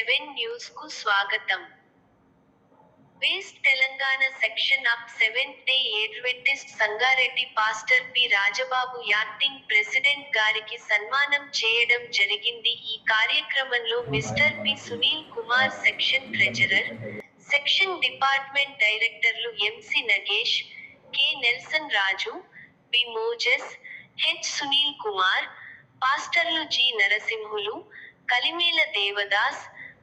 Seven న్యూస్కు స్వాగతం. West Telangana section of seventh day adventist Sangareddy pastor P Rajababu acting president గారికి సన్మానం చేయడం జరిగింది. ఈ కార్యక్రమంలో mister P Sunil Kumar section treasurer section department డైరెక్టర్లు MC Nagesh K Nelson Raju B Moses H Sunil Kumar పాస్టర్లు G Narasimhulu Kalimela Devadas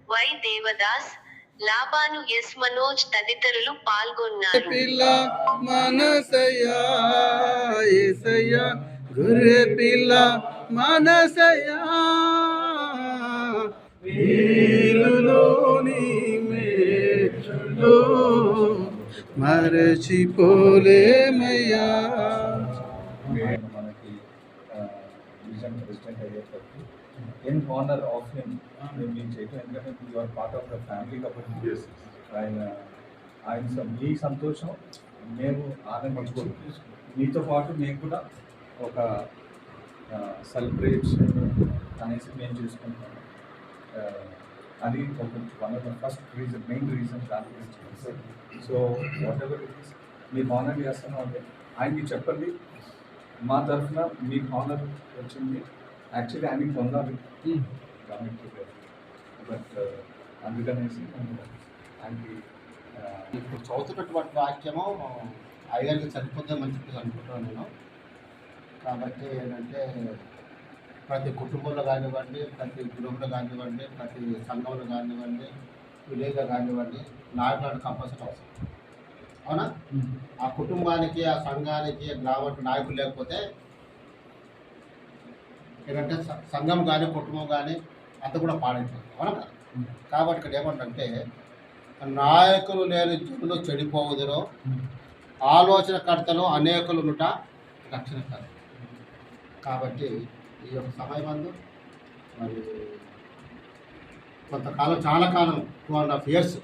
Y Devadas Labanu S Manoj తదితరులు పాల్గొన్నారు. పిల్ల మరచిపోలేమయ్యా. మనకి విజన్ ప్రెసిడెంట్ అయ్యేటప్పుడు ఇన్ హానర్ ఆఫ్ హిమ్ మేము చేయటం ఎందుకంటే you are part of the family కాబట్టి ఆయన ఆయన మీ సంతోషం మేము ఆనందించుకోవాలి మీతో పాటు మేము కూడా ఒక సెలబ్రేషన్ అనేసి మేము చేసుకుంటాము ఆ, అది ఒక one of the first reason main reason దాని గురించి so whatever it is మీరు హానర్ చేస్తున్నాం అంటే ఆయనకి చెప్పండి. మా తరఫున మీకు హానర్ వచ్చింది. యాక్చువల్లీ ఆయనకి పొందాలి గవర్నమెంట్ బట్ అందుకనేసి ఆయనకి ఇప్పుడు చదువుతున్నటువంటి వాక్యము ఐదారికి సరిపోతుందని చెప్పి అనుకుంటున్నాను నేను. కాబట్టి ఏంటంటే ప్రతి కుటుంబంలో కానివ్వండి ప్రతి గృహంలో కానివ్వండి ప్రతి సంఘంలో కానివ్వండి విలేజ్లో కానివ్వండి నాయకులను కంపల్సరీ అవసరం. అవునా? ఆ కుటుంబానికి ఆ సంఘానికి గ్రామానికి నాయకులు లేకపోతే ఏంటంటే సంఘం కానీ కుటుంబం కానీ అంత కూడా పాడైపోతుంది అవునా? కాబట్టి ఇక్కడ ఏమంటే నాయకులు లేని జనులు చెడిపోవుదురు ఆలోచనకర్తలు అనేకులునుట రక్షణ కాదు. కాబట్టి ఈ యొక్క సమయమందు మరి కొంతకాలం చాలా కాలం టూ అండ్ హాఫ్ ఇయర్స్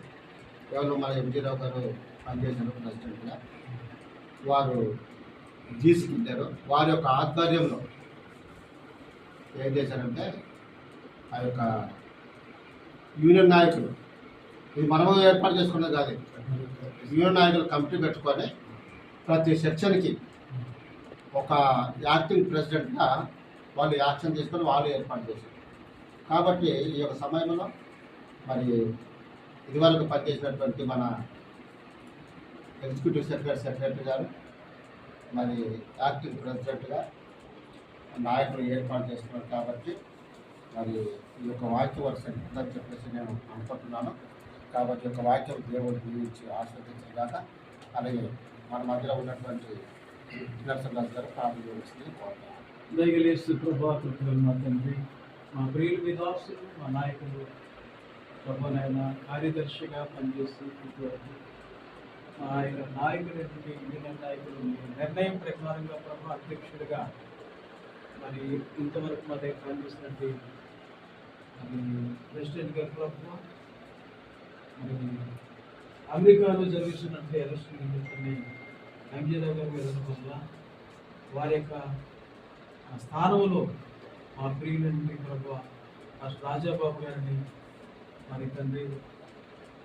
ఎవరు మన ఎంజీరావు గారు పనిచేశారు ప్రెసిడెంట్గా వారు తీసుకుంటారు వారి యొక్క ఆధ్వర్యంలో ఏం చేశారంటే ఆ యొక్క యూనియన్ నాయకులు ఇది మనము ఏర్పాటు చేసుకున్నది కాదు. యూనియన్ నాయకులు కమిటీ పెట్టుకొని ప్రతి సెక్షన్కి ఒక యాక్టింగ్ ప్రెసిడెంట్గా వాళ్ళు యాక్షన్ చేసుకొని వాళ్ళు ఏర్పాటు చేశారు. కాబట్టి ఈ యొక్క సమయంలో మరి ఇదివరకు పనిచేసినటువంటి మన ఎగ్జిక్యూటివ్ సెక్రటరీ సెక్రటరీ గారు మరి యాక్టింగ్ ప్రెసిడెంట్గా నాయకులు ఏర్పాటు చేస్తున్నారు కాబట్టి మరి ఈ యొక్క వాక్య వరుస ఉందని చెప్పేసి నేను అనుకుంటున్నాను. కాబట్టి ఒక యొక్క వాక్యం దేవుడు దీవించి ఆస్వాదించగాక అలాగే మన మధ్యలో ఉన్నటువంటి నరసింహరాజు గారు ప్రార్థన చేస్తుంది దయగలేసు ప్రభా మా తండ్రి మా ప్రియులు విదాసులు మా నాయకులు ప్రభానైన కార్యదర్శిగా పనిచేస్తూ ఇప్పటివరకు మా ఆయన నాయకులైనటువంటి యూనియన్ నాయకులు నిర్ణయం ప్రకారంగా ప్రభు అధ్యక్షుడిగా మరి ఇంతవరకు మా దగ్గర పనిచేసినట్టు మరి ప్రెసిడెంట్ గారు మరి అమెరికాలో జరుగుతున్నటువంటి ఎలక్షన్ నిమిత్తమై ఎంజీరావు గారు వెళ్ళడం వల్ల వారి యొక్క స్థానంలో మా ప్రియులండి ప్రభు ఆ రాజాబాబు గారిని మరి తండ్రి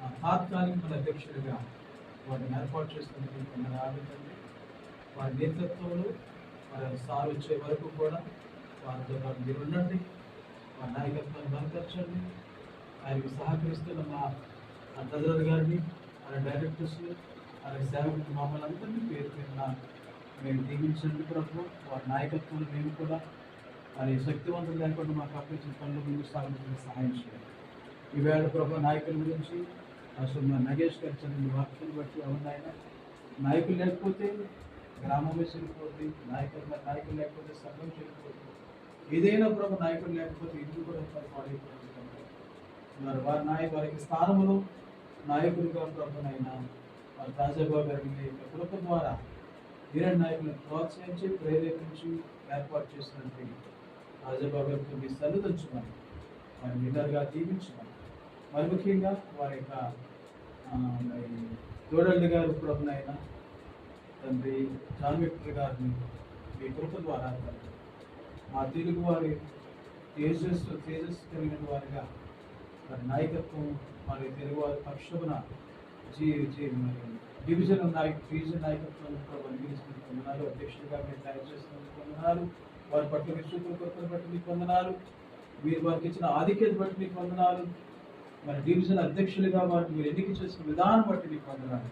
ఆ తాత్కాలిక మన అధ్యక్షుడిగా వారిని ఏర్పాటు చేస్తున్నటువంటి మన వారి నేతృత్వంలో సార్ వచ్చే వరకు కూడా వారితో పాటు మీరు ఉండండి వారి నాయకత్వాన్ని బలపరచండి. ఆయనకు సహకరిస్తున్న మా ఆ ట్రెజరర్ గారిని ఆయన డైరెక్టర్స్ని ఆయన సేవకులు మమ్మల్ని అందరినీ పేరు పేరున మేము దీవించండి ప్రభు వారి నాయకత్వం మేము కూడా మరి శక్తివంతులు లేకుండా మాకు అప్పించిన పనులు ముందు సాగించడానికి సహాయం చేయాలి ఈవేళ ప్రభు నాయకుల గురించి అసలు మా నగేష్ గారు చదివిన వాక్యం బట్టి అవునాయన నాయకులు లేకపోతే గ్రామమే చెడిపోతుంది నాయకులు నాయకులు లేకపోతే సంఘం చెడిపోతుంది ఏదైనా ప్రభు నాయకుడు లేకపోతే ఇల్లు కూడా పాడైపోతుంది మరి వారి నాయ వారికి స్థానంలో నాయకుడిగా ప్రభునైనా వారి రాజాబాబు గారి కృప ద్వారా వీర నాయకులను ప్రోత్సహించి ప్రేరేపించి ఏర్పాటు చేసినటువంటి రాజాబాబు గారికి మీ సన్నిధించమని వారి నిధర్గా దీవించమని మరి ముఖ్యంగా వారి యొక్క ఆ, గారు ప్రభునైనా తండ్రి జాన్ విక్టర్ గారిని మీ కృప ద్వారా తండ్రి మా తెలుగు వారి తేజస్సు తేజస్సు కలిగిన వారిగా మరి నాయకత్వం మరి తెలుగు వారి పక్షమున జీ జీ మరి. డివిజన్ నాయక డివిజన్ నాయకత్వం వదిలించుకుని పొందనాలు అధ్యక్షుడిగా మీరు తయారు చేసినందుకు పొందనాలు వారి పట్ల విస్తృతుల కొరతను బట్టి మీకు పొందనాలు మీరు వారికి ఇచ్చిన ఆధిక్యత బట్టి మీకు పొందనాలు మరి డివిజన్ అధ్యక్షులుగా వారిని మీరు ఎన్నిక చేసిన విధానం బట్టి మీకు పొందనాలు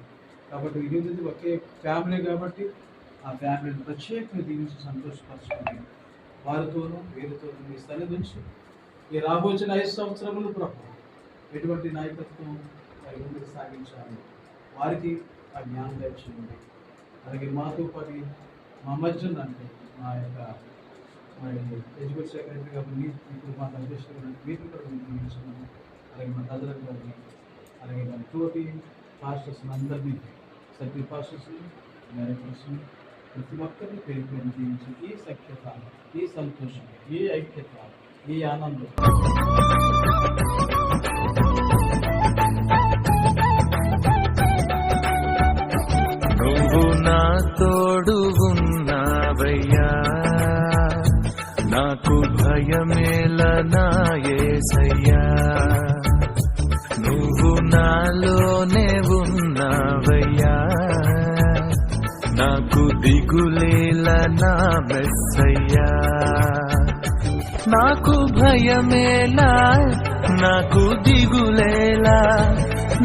కాబట్టి ఇది ఒకే ఫ్యామిలీ కాబట్టి ఆ ఫ్యామిలీని ప్రత్యేకంగా దీవించి సంతోషపరచుకోండి వారితోనూ వీరితోనూ మీ సన్నిధించి ఈ రాబోచిన ఐదు సంవత్సరములు ప్రభు ఎటువంటి నాయకత్వం వారి ముందుకు సాగించాలి? వారికి ఆ జ్ఞానం తెచ్చింది అలాగే మాతో పని మా మధ్య అంటే మా యొక్క మరి ఎడ్యుకేషన్ సెక్రటరీ కాబట్టి ఇప్పుడు మా అధ్యక్షుడు మీరు కూడా అలాగే మా తల్లిదండ్రులని అలాగే మన తోటి పాస్టర్స్ అందరినీ సభ్య పాస్టర్స్ని డైరెక్టర్స్ని ప్రతి ఒక్కరిని పేరు పేరు జీవించి ఈ సఖ్యత ఈ సంతోషం ఈ ఐక్యత ఈ ఆనందం నువ్వు నా తోడు ఉన్నావయ్యా నాకు భయమేల నా యేసయ్యా మెస్సయ్యా నాకు భయమేలా నాకు దిగులేలా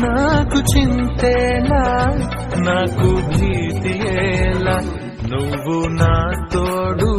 నాకు చింతేలా నాకు భీతి ఎలా నువ్వు నా తోడు